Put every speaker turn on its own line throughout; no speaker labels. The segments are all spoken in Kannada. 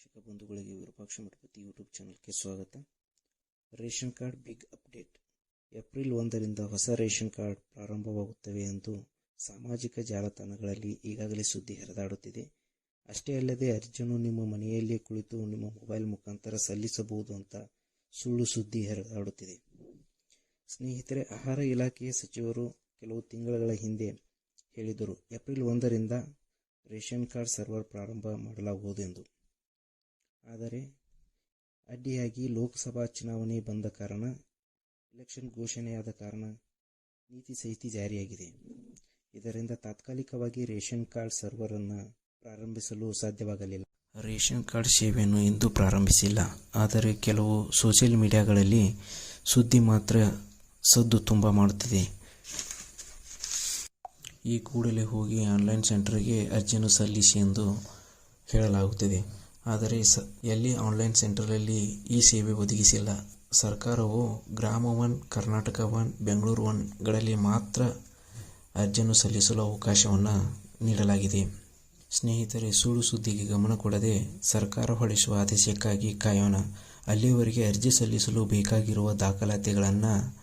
ವೀಕ್ಷಕ ಬಂಧುಗಳಿಗೆ, ವಿರೂಪಾಕ್ಷ ಮಠಪತಿ ಯೂಟ್ಯೂಬ್ ಚಾನೆಲ್ಗೆ ಸ್ವಾಗತ. Ration card big update. April ಒಂದರಿಂದ ಹೊಸ ರೇಷನ್ ಕಾರ್ಡ್ ಪ್ರಾರಂಭವಾಗುತ್ತವೆ ಎಂದು ಸಾಮಾಜಿಕ ಜಾಲತಾಣಗಳಲ್ಲಿ ಈಗಾಗಲೇ ಸುದ್ದಿ ಹರಿದಾಡುತ್ತಿದೆ. ಅಷ್ಟೇ ಅಲ್ಲದೆ ಅರ್ಜಿಯನ್ನು ನಿಮ್ಮ ಮನೆಯಲ್ಲೇ ಕುಳಿತು ನಿಮ್ಮ ಮೊಬೈಲ್ ಮುಖಾಂತರ ಸಲ್ಲಿಸಬಹುದು ಅಂತ ಸುಳ್ಳು ಸುದ್ದಿ ಹರಿದಾಡುತ್ತಿದೆ. ಸ್ನೇಹಿತರೆ, ಆಹಾರ ಇಲಾಖೆಯ ಸಚಿವರು ಕೆಲವು ತಿಂಗಳ ಹಿಂದೆ ಹೇಳಿದರು, ಏಪ್ರಿಲ್ ಒಂದರಿಂದ ರೇಷನ್ ಕಾರ್ಡ್ ಸರ್ವರ್ ಪ್ರಾರಂಭ ಮಾಡಲಾಗುವುದು ಎಂದು. ಆದರೆ ಅಡ್ಡಿಯಾಗಿ ಲೋಕಸಭಾ ಚುನಾವಣೆ ಬಂದ ಕಾರಣ ಎಲೆಕ್ಷನ್ ಘೋಷಣೆಯಾದ ಕಾರಣ ನೀತಿ ಸಹಿತಿ ಜಾರಿಯಾಗಿದೆ. ಇದರಿಂದ ತಾತ್ಕಾಲಿಕವಾಗಿ ರೇಷನ್ ಕಾರ್ಡ್ ಸರ್ವರ್ ಅನ್ನು ಪ್ರಾರಂಭಿಸಲು ಸಾಧ್ಯವಾಗಲಿಲ್ಲ. ರೇಷನ್ ಕಾರ್ಡ್ ಸೇವೆಯನ್ನು ಇಂದು ಪ್ರಾರಂಭಿಸಿಲ್ಲ. ಆದರೆ ಕೆಲವು ಸೋಷಿಯಲ್ ಮೀಡಿಯಾಗಳಲ್ಲಿ ಸುದ್ದಿ ಮಾತ್ರ ಸದ್ದು ತುಂಬ ಮಾಡುತ್ತಿದೆ. ಈ ಕೂಡಲೇ ಹೋಗಿ ಆನ್ಲೈನ್ ಸೆಂಟರ್ಗೆ ಅರ್ಜಿಯನ್ನು ಸಲ್ಲಿಸಿ ಎಂದು ಹೇಳಲಾಗುತ್ತಿದೆ. ಆದರೆ ಸ, ಎಲ್ಲಿ ಆನ್ಲೈನ್ ಸೆಂಟರಲ್ಲಿ ಈ ಸೇವೆ ಒದಗಿಸಿಲ್ಲ. ಸರ್ಕಾರವು ಗ್ರಾಮ ಒನ್ ಕರ್ನಾಟಕ ಒನ್ ಬೆಂಗಳೂರು ಒನ್ಗಳಲ್ಲಿ ಮಾತ್ರ ಅರ್ಜಿಯನ್ನು ಸಲ್ಲಿಸಲು ಅವಕಾಶವನ್ನು ನೀಡಲಾಗಿದೆ. ಸ್ನೇಹಿತರೆ, ಸುಳ್ಳು ಸುದ್ದಿಗೆ ಗಮನ ಕೊಡದೆ ಸರ್ಕಾರ ಹೊರಡಿಸುವ ಆದೇಶಕ್ಕಾಗಿ ಕಾಯೋಣ. ಅಲ್ಲಿಯವರೆಗೆ ಅರ್ಜಿ ಸಲ್ಲಿಸಲು ಬೇಕಾಗಿರುವ ದಾಖಲಾತಿಗಳನ್ನು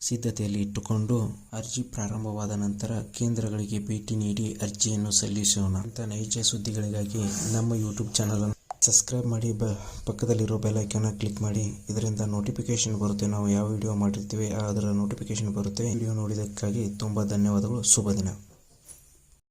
ಸಿದ್ಧತೆಯಲ್ಲಿ ಇಟ್ಟುಕೊಂಡು ಅರ್ಜಿ ಪ್ರಾರಂಭವಾದ ನಂತರ ಕೇಂದ್ರಗಳಿಗೆ ಭೇಟಿ ನೀಡಿ ಅರ್ಜಿಯನ್ನು ಸಲ್ಲಿಸೋಣ ಅಂತ ನೈಜ ಸುದ್ದಿಗಳಿಗಾಗಿ ನಮ್ಮ ಯೂಟ್ಯೂಬ್ ಚಾನಲನ್ನು ಸಬ್ಸ್ಕ್ರೈಬ್ ಮಾಡಿ, ಬ ಪಕ್ಕದಲ್ಲಿರೋ ಬೆಲ್ ಐಕಾನ ಕ್ಲಿಕ್ ಮಾಡಿ. ಇದರಿಂದ ನೋಟಿಫಿಕೇಶನ್ ಬರುತ್ತೆ. ನಾವು ಯಾವ ವಿಡಿಯೋ ಮಾಡಿರ್ತೀವಿ ಅದರ ನೋಟಿಫಿಕೇಶನ್ ಬರುತ್ತೆ. ವಿಡಿಯೋ ನೋಡಿದ್ದಕ್ಕಾಗಿ ತುಂಬ ಧನ್ಯವಾದಗಳು. ಶುಭ ದಿನ.